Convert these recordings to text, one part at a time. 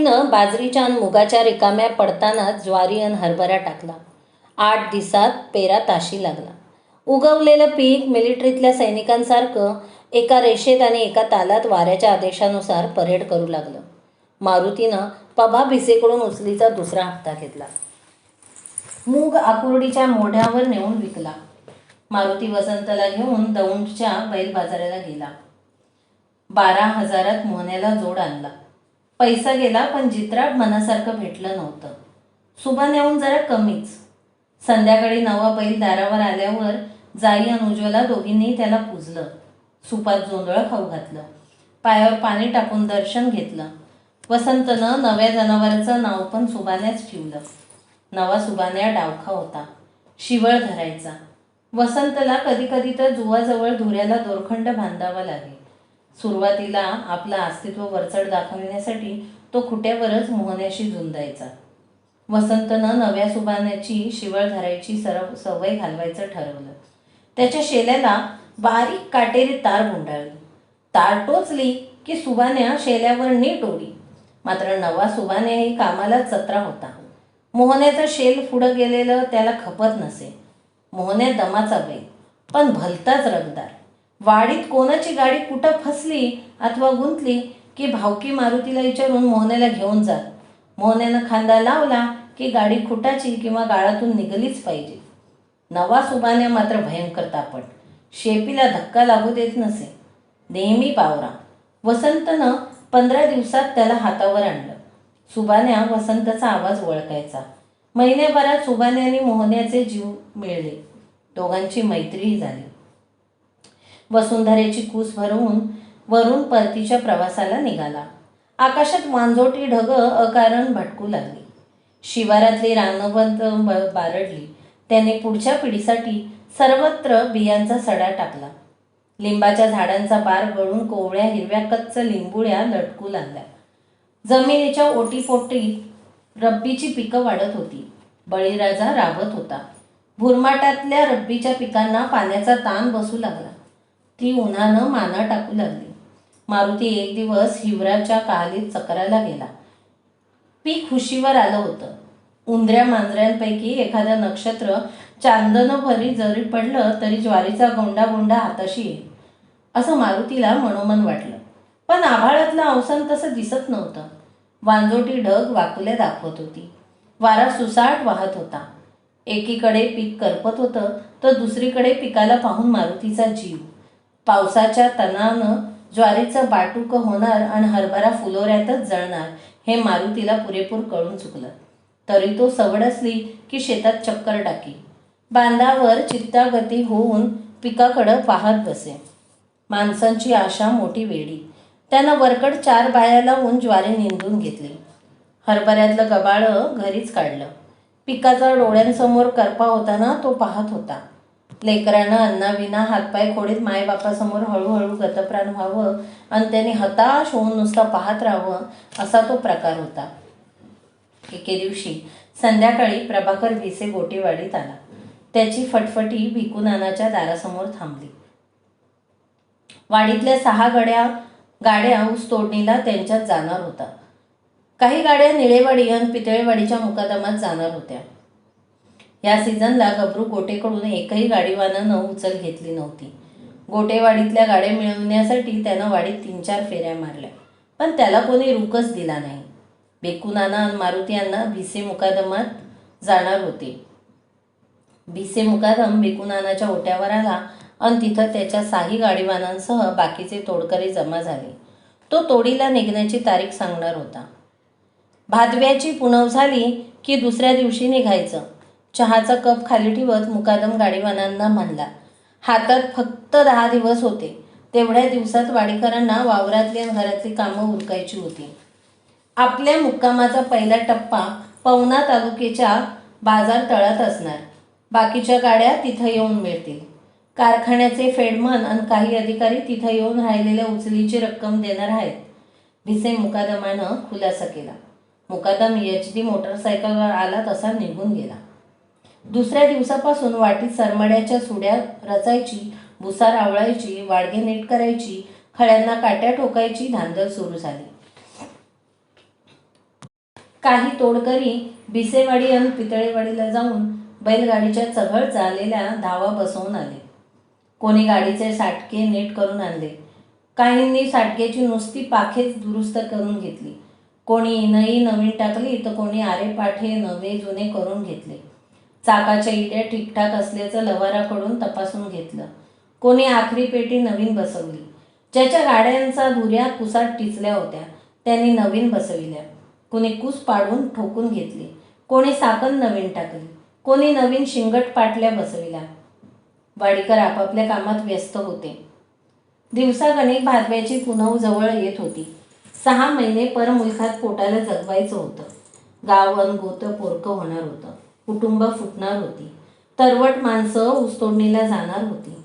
मारुतीनं बाजरीच्या आणि मुगाच्या रिकाम्या पडताना ज्वारी आणि हरभरा टाकला. आठ दिवसात पेरा ताशी लागला. उगवलेलं पीक मिलिटरीतल्या सैनिकांसारखं एका रेषेत आणि एका तालात वाऱ्याच्या आदेशानुसार परेड करू लागलं. मारुतीनं पभा भिसेकडून उचलीचा दुसरा हप्ता घेतला. मूग आकुर्डीच्या मोढ्यावर नेऊन विकला. मारुती वसंतला घेऊन दौंडच्या बैल बाजाराला गेला. बारा हजारात मोहन्याला जोड आणला. पैसा गेला पण जित्राट मनासारखं भेटलं नव्हतं. सुबान्याहून जरा कमीच. संध्याकाळी नवा बैल दारावर आल्यावर जाई आणि उज्ज्वला दोघींनी त्याला पुजलं. सुपात जोंधळं खाऊ घातलं. पायावर पाणी टाकून दर्शन घेतलं. वसंतनं नव्या जनावराचं नाव पण सुबान्याच ठेवलं. नवा सुबान्या डावखा होता. शिवळ धरायचा. वसंतला कधी कधी तर जुवाजवळ धुऱ्याला दोरखंड बांधावा लागेल. सुरुवातीला आपलं अस्तित्व वरचढ दाखवण्यासाठी तो खुट्यावरच मोहन्याशी झुंजायचा. वसंतनं नव्या सुबाण्याची शिवळ धरायची सरव सवय घालवायचं ठरवलं. त्याच्या शेल्याला बारीक काटेरी तार गुंडाळली. तार टोचली की सुबान्या शेल्यावर नीट ओढी मात्र नवा सुबान्याही कामाला चत्रा होता. मोहन्याचं शेल पुढं गेलेलं त्याला खपत नसे. मोहन्या दमाचा बैल पण भलताच रगदार. वाडीत कोणाची गाडी कुठं फसली अथवा गुंतली की भावकी मारुतीला विचारून मोहन्याला घेऊन जात मोहन्यानं खांदा लावला की गाडी खुटाची किंवा गाळातून निघलीच पाहिजे. नवा सुबान्या मात्र भयंकर तापट. शेपीला धक्का लागू देत नसे. नेहमी पावरा. वसंतनं पंधरा दिवसात त्याला हातावर आणलं. सुबान्या वसंतचा आवाज ओळखायचा महिन्याभरात सुबान्या आणि मोहन्याचे जीव मिळले. दोघांची मैत्रीही झाली. वसुंधरेची कूस भरवून वरून परतीच्या प्रवासाला निघाला. आकाशात मांजोटी ढग अकारण भटकू लागली. शिवारातली रानवंत ब- बारडली. त्याने पुढच्या पिढीसाठी सर्वत्र बियांचा सडा टाकला. लिंबाच्या झाडांचा बार गळून कोवळ्या हिरव्या कच्च लिंबुळ्या लटकू लागल्या. जमिनीच्या ओटीपोटी रब्बीची पिकं वाढत होती. बळीराजा राबत होता. भुरमाटातल्या रब्बीच्या पिकांना पाण्याचा ताण बसू लागला. ती उन्हानं माना टाकू लागली. मारुती एक दिवस हिवराच्या कालीत चक्राला गेला. पीक खुशीवर आलं होतं. उंदऱ्या मांजऱ्यांपैकी एखादं नक्षत्र चांदनं भरी जरी पडलं तरी ज्वारीचा गोंडा गोंडा हाताशी येईल असं मारुतीला मनोमन वाटलं. पण आभाळातलं अवसान तसं दिसत नव्हतं. वांजोटी ढग वाकुल्या दाखवत होती. वारा सुसाट वाहत होता. एकीकडे पीक करपत होतं तर दुसरीकडे पिकाला पाहून मारुतीचा जीव. पावसाच्या तणानं ज्वारीचं बाटूक होणार आणि हरभरा फुलोऱ्यातच जळणार हे मारुतीला पुरेपूर कळून चुकलं. तरी तो सवड असली की शेतात चक्कर टाकी. बांधावर चित्तागती होऊन पिकाकडं पाहत बसे. माणसांची आशा मोठी वेडी. त्यानं वरकड चार बाया लावून ज्वारी निंदून घेतली. हरभऱ्यातलं गबाळं घरीच काढलं. पिकाचा डोळ्यांसमोर करपा होताना तो पाहत होता. लेकरानं अन्नाविना हातपाय खोडीत मायबापासमोर हळूहळू गतप्राण व्हावं आणि त्याने हताश होऊन नुसतं पाहत राहावं असा तो प्रकार होता. एके दिवशी संध्याकाळी प्रभाकर भिसे गोटेवाडीत आला. त्याची फटफटी भिकुनानाच्या दारासमोर थांबली. वाडीतल्या सहा गड्या गाड्या ऊस तोडणीला त्यांच्यात जाणार होता. काही गाड्या निळेवाडी आणि पितळेवाडीच्या मुकादमात जाणार होत्या. या सीझनला गबरू गोटेकडून एकही गाडीवानानं उचल घेतली नव्हती. गोटेवाडीतल्या गाड्या मिळवण्यासाठी त्यानं वाडीत तीन चार फेऱ्या मारल्या. पण त्याला कोणी रुकच दिला नाही. बेकुनाना आणि मारुती यांना भिसे मुकादमात जाणार होते. भिसे मुकादम बेकुनानाच्या ओट्यावर आला आणि तिथं त्याच्या साही गाडीवानांसह बाकीचे तोडकरी जमा झाले. तो तोडीला निघण्याची तारीख सांगणार होता. भादव्याची पुनव झाली की दुसऱ्या दिवशी निघायचं. चहाचा कप खाली ठेवत मुकादम गाडीवानांना म्हणला हातात फक्त दहा दिवस होते. तेवढ्या दिवसात वाडेकरांना वावरातली आणि घरातली कामं उरकायची होती. आपल्या मुक्कामाचा पहिला टप्पा पवना तालुक्याच्या बाजार तळात असणार. बाकीच्या गाड्या तिथं येऊन मिळतील. कारखान्याचे फेडमन आणि काही अधिकारी तिथं येऊन राहिलेल्या उचलीची रक्कम देणार आहेत. भिसे मुकादमानं खुलासा केला. मुकादम एच डी मोटरसायकलवर आला तसा निघून गेला. दुसऱ्या दिवसापासून वाटीत सरमड्याच्या सुड्या रचायची भुसार आवळायची वाडगे नीट करायची खळ्यांना काट्या ठोकायची धांदल सुरू झाली. काही तोडकरी भिसेवाडी आणि पितळेवाडीला जाऊन बैलगाडीच्या चघळ चाललेल्या धावा बसवून आले. कोणी गाडीचे साटके नीट करून आणले. काहींनी साटकेची नुसती पाखेच दुरुस्त करून घेतली. कोणी इनई नवीन टाकली तर कोणी आरेपाठे नवे जुने करून घेतले. चाकाच्या इड्या ठीकठाक असल्याचं लवाराकडून तपासून घेतलं. कोणी आखरी पेटी नवीन बसवली. ज्याच्या गाड्यांचा धुऱ्या कुसात टिचल्या होत्या त्यांनी नवीन बसविल्या. कोणी कुस पाडून ठोकून घेतली. कोणी साकण नवीन टाकली. कोणी नवीन शिंगट पाटल्या बसविल्या. वाडीकर आपापल्या कामात व्यस्त होते. दिवसागणिक भादव्याची पुनव जवळ येत होती. सहा महिने परमुलखात पोटाला जगवायचं होतं. गावन गोतं पोरकं होणार होतं. कुटुंब फुटणार होती. तरवट माणसं ऊसतोडणीला जाणार होती.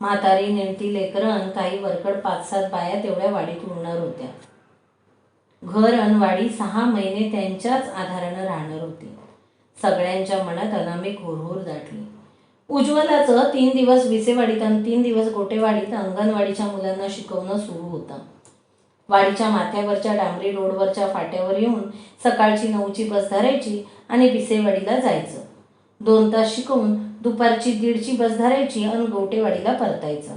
म्हातारी नेमती लेकरण काही वरकड पाच सात बाया तेवढ्या वाडीत उरणार होत्या. घर अनवाडी सहा महिने त्यांच्याच आधारानं राहणार होती. सगळ्यांच्या मनात अनामिक हुरहुर दाटली. उज्ज्वलाचं तीन दिवस विसेवाडीत आणि तीन दिवस गोटेवाडीत अंगणवाडीच्या मुलांना शिकवणं सुरू होतं. वाडीच्या माथ्यावरच्या डांबरी रोडवरच्या फाट्यावर येऊन सकाळची नऊची बस धरायची आणि बिसेवाडीला जायचं. दोन तास शिकवून दुपारची दीडची बस धरायची आणि गोटेवाडीला परतायचं.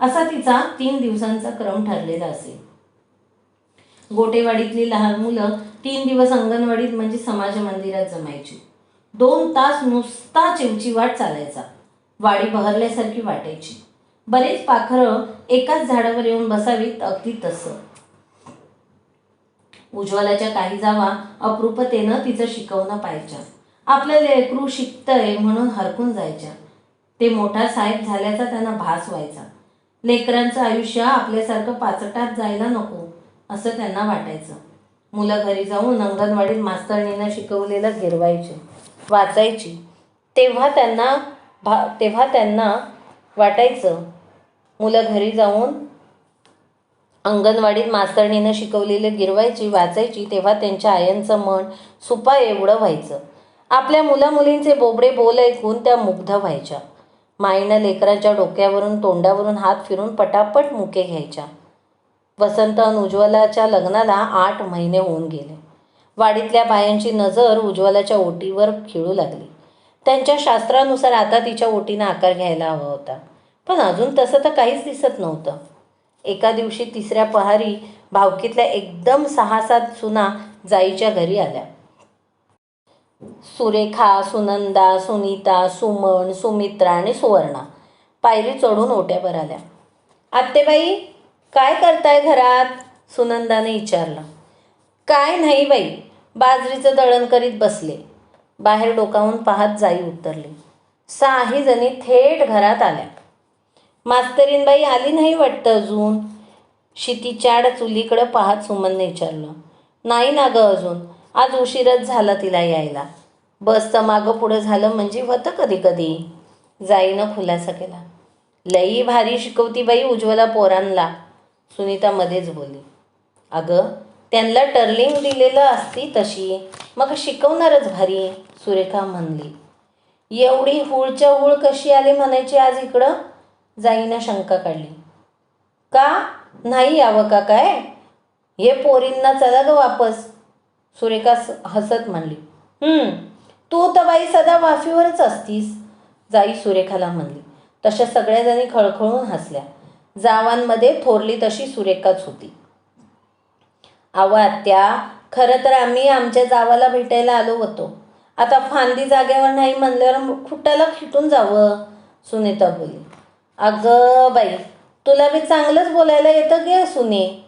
असा तिचा तीन दिवसांचा क्रम ठरलेला असे. गोटेवाडीतली लहान मुलं तीन दिवस अंगणवाडीत म्हणजे समाज मंदिरात जमायची. दोन तास नुसता वाट चालायचा. वाडी बहरल्यासारखी वाटायची. बरेच पाखरं एकाच झाडावर येऊन बसावीत अगदी तसं. उज्ज्वलाच्या काही जावा अप्रूपतेनं तिचं शिकवणं पाहायच्या आपलं लेकरू शिकतंय म्हणून हरकून जायच्या. ते मोठा साहेब झाल्याचा त्यांना भास व्हायचा. लेकरांचं आयुष्य आपल्यासारखं पाचटात जायला नको असं त्यांना वाटायचं. मुलं घरी जाऊन अंगणवाडीत मास्तरणीनं शिकवलेलं गिरवायचे वाचायची. तेव्हा त्यांना भा तेव्हा त्यांना वाटायचं मुलं घरी जाऊन अंगणवाडीत मास्तरणीनं शिकवलेले गिरवायची वाचायची तेव्हा त्यांच्या आयांचं मन सुपा एवढं व्हायचं. आपल्या मुलामुलींचे बोबडे बोल ऐकून त्या मुग्ध व्हायच्या. माईनं लेकराच्या डोक्यावरून तोंडावरून हात फिरून पटापट मुके घ्यायच्या. वसंत अन उज्ज्वलाच्या लग्नाला आठ महिने होऊन गेले. वाडीतल्या बायांची नजर उज्ज्वलाच्या ओटीवर खिळू लागली. त्यांच्या शास्त्रानुसार आता तिच्या ओटीनं आकार घ्यायला हवा होता. पण अजून तसं तर काहीच दिसत नव्हतं. एका दिवशी तिसऱ्या पहारी भावकीतल्या एकदम सहा सात सुना जाईच्या घरी आल्या. सुरेखा सुनंदा सुनीता सुमन सुमित्रा आणि सुवर्णा पायरी चढून ओट्यावर आल्या. आत्तेबाई काय करताय घरात? सुनंदाने विचारलं. काय नाही बाई बाजरीचं दळण करीत बसले. बाहेर डोकावून पाहत जाई उतरली. सहाही जणी थेट घरात आल्या. मास्तरीनबाई आली नाही वाटतं अजून? शितीच्याड चुलीकडं पाहत सुमनने विचारलं. नाही ना गं अजून. आज उशीरच झाला तिला यायला. बसचं मागं पुढं झालं म्हणजे होतं कधी कधी. जाईनं खुलासा केला. लई भारी शिकवती बाई उज्ज्वला पोरांना सुनीता मध्येच बोलली. अगं त्यांना टर्लिंग दिलेलं असती तशी. मग शिकवणारच भारी सुरेखा म्हणली. एवढी हुळच्या हुळ कशी आली म्हणायची आज इकडं? जाईनं शंका काढली. का? नाही यावं का काय? हे पोरींना चला ग वापस. सुरेखा हसत म्हणली. तू तर बाई सदा वाफीवरच असतीस जाई सुरेखाला म्हणली. तशा सगळ्याजणी खळखळून हसल्या. जावांमध्ये थोरली तशी सुरेखाच होती. अहो आत्या खरं तर आम्ही आमच्या जावाला भेटायला आलो होतो. आता फांदी जागेवर नाही म्हणल्यावर खुट्टाला खिटून जावं सुनीता बोली. अगं बाई तुला मी चांगलंच बोलायला येतं गे सुने.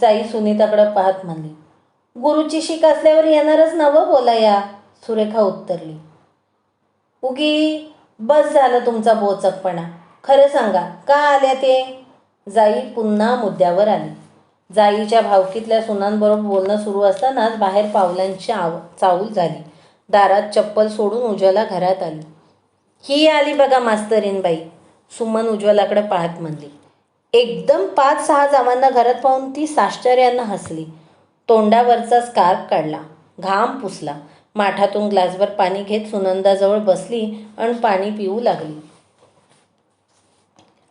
जाई सुनीताकडं पाहत म्हणली. गुरुची शिक असल्यावर येणारच नवं बोलाया सुरेखा उत्तरली. उगी बस झालं तुमचा बोचकपणा. खरं सांगा का आल्या ते? जाई पुन्हा मुद्द्यावर आली. जाईच्या भावकीतल्या सुनांबरोबर बोलणं सुरू असतानाच बाहेर पावलांची आव चाऊल झाली. दारात चप्पल सोडून उज्याला घरात आली. ही आली बघा मास्तरीनबाई. सुमन उज्ज्वलाकडे पाहत म्हणली एकदम पाच सहा जावांना घरात पाहून ती साश्चर्यानं हसली. तोंडावरचा स्कार्फ काढला घाम पुसला. माठातून ग्लासभर पाणी घेत सुनंदाजवळ बसली आणि पाणी पिऊ लागली.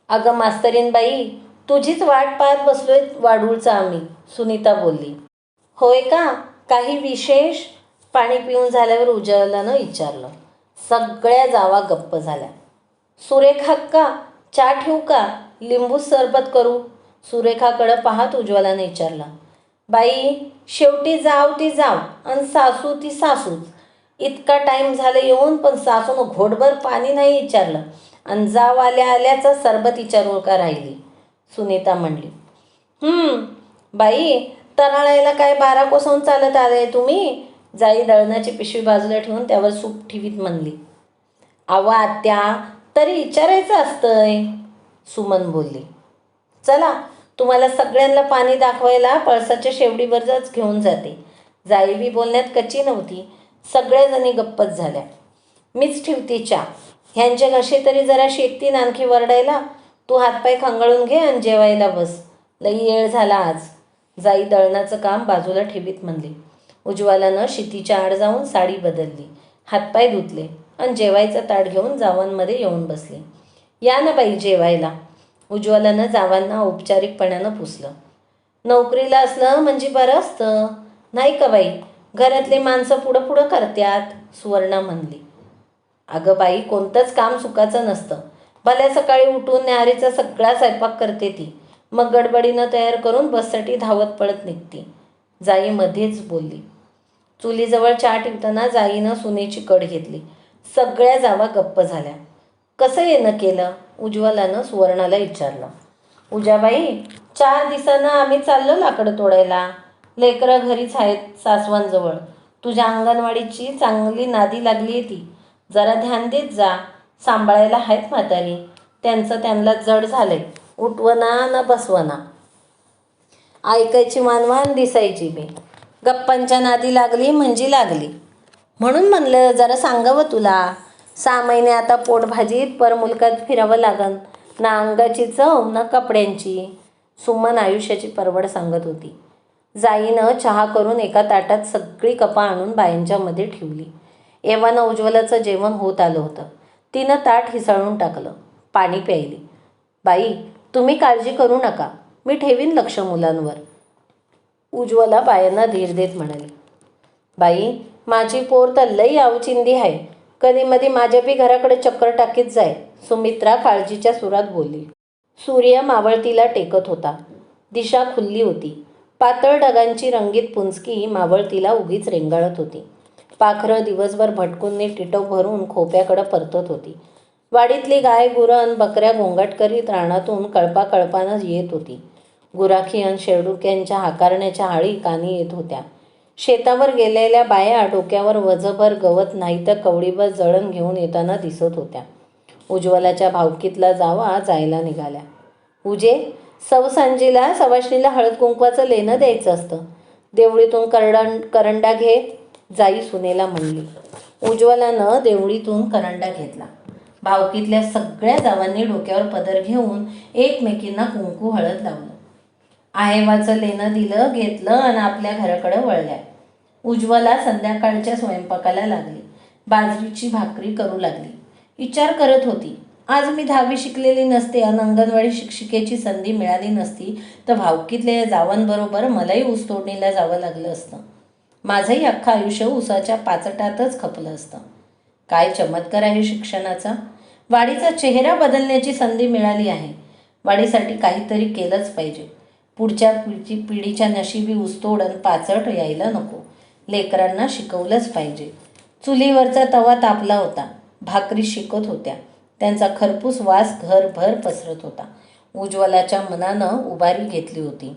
अगं मास्तरीनबाई तुझीच वाट पाहत बसलोय वाडूळचा आम्ही सुनीता बोलली. होय का? काही विशेष? पाणी पिऊन झाल्यावर उज्ज्वलानं विचारलं. सगळ्या जावा गप्प झाल्या. सुरेखा का चा ठेवू का? लिंबू सरबत करू. सुरेखाकडं पाहत उज्ज्वलाने विचारलं. बाई शेवटी जाव ती जाव आणि सासू ती सासूच. इतका टाईम झालं येऊन पण सासून घोटभर पाणी नाही विचारलं आणि जाव आल्या आल्याचा सरबत विचारू का राहिली? सुनीता म्हणली. हम्म बाई तराळायला काय बारा कोसवून चालत आले तुम्ही? जाई दळणाची पिशवी बाजूला ठेवून त्यावर सूप ठेवीत म्हणली. आवा आत्या तरी विचारायचं असतंय. सुमन बोलली चला तुम्हाला सगळ्यांना पाणी दाखवायला पळसाच्या शेवडीवरच घेऊन जाते. जाईबी बोलण्यात कच्ची नव्हती. सगळ्याजणी गप्पच झाल्या. मीच ठेवते चा ह्यांचे कसे तरी जरा शेकतीन आणखी वरडायला. तू हातपाय खंगाळून घे आणि जेवायला बस. लई येळ झाला आज. जाई दळणाचं काम बाजूला ठेवीत म्हणली. उज्ज्वलानं शितीच्या आड जाऊन साडी बदलली. हातपाय धुतले. आणि जेवायचं ताट घेऊन जावांमध्ये येऊन बसले. या ना बाई जेवायला. उज्ज्वलानं जावांना औपचारिकपणानं पुसलं. नोकरीला असलं म्हणजे बरं असतं. नाही का बाई? घरातले माणसं पुढं पुढं करत्यात सुवर्णा म्हणली. अगं बाई कोणतंच काम सुखाचं नसतं. भल्या सकाळी उठून न्यारीचा सगळा स्वयंपाक करते ती. मग गडबडीनं तयार करून बससाठी धावत पळत निघते. जाई मध्येच बोलली. चुलीजवळ चहा ठेवताना जाईनं सुनेची कड घेतली. सगळ्या जावा गप्प झाल्या. कसं येणं केलं? उज्ज्वलानं सुवर्णाला विचारलं. उजाबाई चार दिवसानं आम्ही चाललो लाकडं तोडायला. लेकरं घरीच आहेत सासवांजवळ. तुझ्या अंगणवाडीची चांगली नादी लागली आहे ती जरा ध्यान देत जा. सांभाळायला आहेत म्हातारी. त्यांचं त्यांना जड झालंय. उठवना ना बसवना. ऐकायची मानवान दिसायची मी. गप्पांच्या नादी लागली म्हणजे लागली. म्हणून म्हणलं जरा सांगावं तुला. सहा महिने आता पोटभाजीत परमुलकात फिरावं लागन. ना अंगाची चव ना कपड्यांची. सुमन आयुष्याची परवड सांगत होती. जाईनं चहा करून एका ताटात सगळी कपा आणून बायांच्यामध्ये ठेवली. एव्हानं उज्ज्वलाचं जेवण होत आलं होतं. तिनं ताट हिसळून टाकलं. पाणी प्यायली. बाई तुम्ही काळजी करू नका. मी ठेवीन लक्ष मुलांवर. उज्ज्वला बायांना धीर देत म्हणाली. बाई माझी पोर तर लई आवचिंदी आहे कधी मधी माझ्या बी घराकडे चक्कर टाकीत जाय सुमित्रा काळजीच्या सुरात बोलली. सूर्य मावळतीला टेकत होता. दिशा खुल्ली होती. पातळ डगांची रंगीत पुंजकी मावळतीला उगीच रेंगाळत होती. पाखरं दिवसभर भटकूनने टिटक भरून खोप्याकडं परतत होती. वाडीतली गाय गुरण बकऱ्या गोंगाट करीत रानातून कळपा कळपानं येत होती. गुराखी अन शेरडुक्यांच्या हाकारण्याच्या हाळी कानी येत होत्या. शेतावर गेलेल्या बाया डोक्यावर वजभर गवत नाही तर कवडीभर जळण घेऊन येताना दिसत होत्या. उज्ज्वलाच्या भावकीतला जावा जायला निघाल्या. उजे सवसांजीला सवाशणीला हळद कुंकवाचं लेणं द्यायचं असतं. देवळीतून करडण करंडा घे जाई सुनेला म्हणली. उज्ज्वलानं देवळीतून करंडा घेतला. भावकीतल्या सगळ्या जावांनी डोक्यावर पदर घेऊन एकमेकींना कुंकू हळद लावलं. आहेवाचं लेणं दिलं घेतलं आणि आपल्या घराकडं वळल्या. उज्ज्वला संध्याकाळच्या स्वयंपाकाला लागली. बाजरीची भाकरी करू लागली. विचार करत होती. आज मी दहावी शिकलेली नसते आणि अंगणवाडी शिक्षिकेची संधी मिळाली नसती तर भावकीतल्या या जावांबरोबर मलाही ऊस तोडणीला जावं लागलं असतं. माझंही अख्खं आयुष्य ऊसाच्या पाचटातच खपलं असतं. काय चमत्कार आहे शिक्षणाचा? वाडीचा चेहरा बदलण्याची संधी मिळाली आहे. वाडीसाठी काहीतरी केलंच पाहिजे. पुढच्या पिढी पिढीच्या नशिबी ऊसतोड आणि पाचट यायला नको. लेकरांना शिकवलंच पाहिजे. चुलीवरचा तवा तापला होता. भाकरी शिकत होत्या. त्यांचा खरपूस वास घरभर पसरत होता. उज्ज्वलाच्या मनानं उभारी घेतली होती.